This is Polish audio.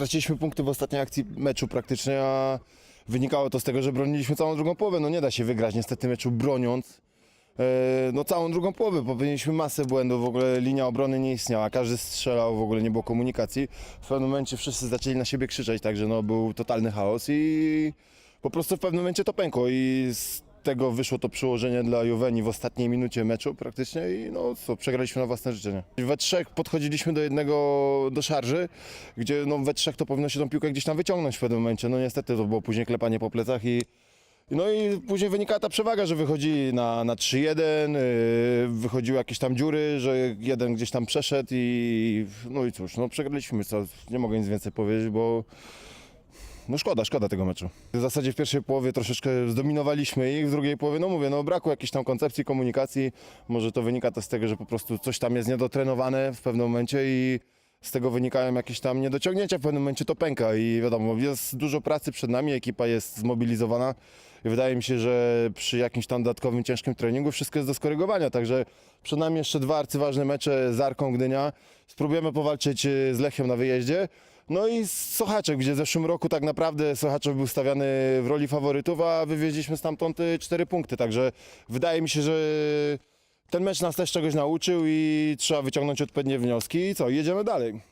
straciliśmy punkty w ostatniej akcji meczu praktycznie, a wynikało to z tego, że broniliśmy całą drugą połowę. No nie da się wygrać niestety meczu broniąc. e, No całą drugą połowę, popełniliśmy masę błędów, w ogóle linia obrony nie istniała, każdy strzelał, w ogóle nie było komunikacji. W pewnym momencie wszyscy zaczęli na siebie krzyczeć, także no był totalny chaos i po prostu w pewnym momencie to pękło i tego wyszło to przyłożenie dla Juweni w ostatniej minucie meczu praktycznie i no co, przegraliśmy na własne życzenie. We trzech podchodziliśmy do jednego, do szarży, gdzie no we trzech to powinno się tą piłkę gdzieś tam wyciągnąć w pewnym momencie. No niestety to było później klepanie po plecach i no i później wynikała ta przewaga, że wychodzi na, na 3-1, yy, wychodziły jakieś tam dziury, że jeden gdzieś tam przeszedł i no i cóż, no przegraliśmy, co, nie mogę nic więcej powiedzieć, bo no szkoda, szkoda tego meczu. W zasadzie w pierwszej połowie troszeczkę zdominowaliśmy ich, w drugiej połowie, no mówię, no brakło jakiejś tam koncepcji, komunikacji. Może to wynika też z tego, że po prostu coś tam jest niedotrenowane w pewnym momencie i z tego wynikają jakieś tam niedociągnięcia, w pewnym momencie to pęka i wiadomo, jest dużo pracy przed nami, ekipa jest zmobilizowana i wydaje mi się, że przy jakimś tam dodatkowym ciężkim treningu wszystko jest do skorygowania, także przed nami jeszcze dwa arcyważne mecze z Arką Gdynia. Spróbujemy powalczyć y, z Lechem na wyjeździe. No i Sochaczek, gdzie w zeszłym roku tak naprawdę Sochaczew był stawiany w roli faworytów, a wywieźliśmy stamtąd y, cztery punkty, także wydaje mi się, że ten mecz nas też czegoś nauczył i trzeba wyciągnąć odpowiednie wnioski i co, jedziemy dalej.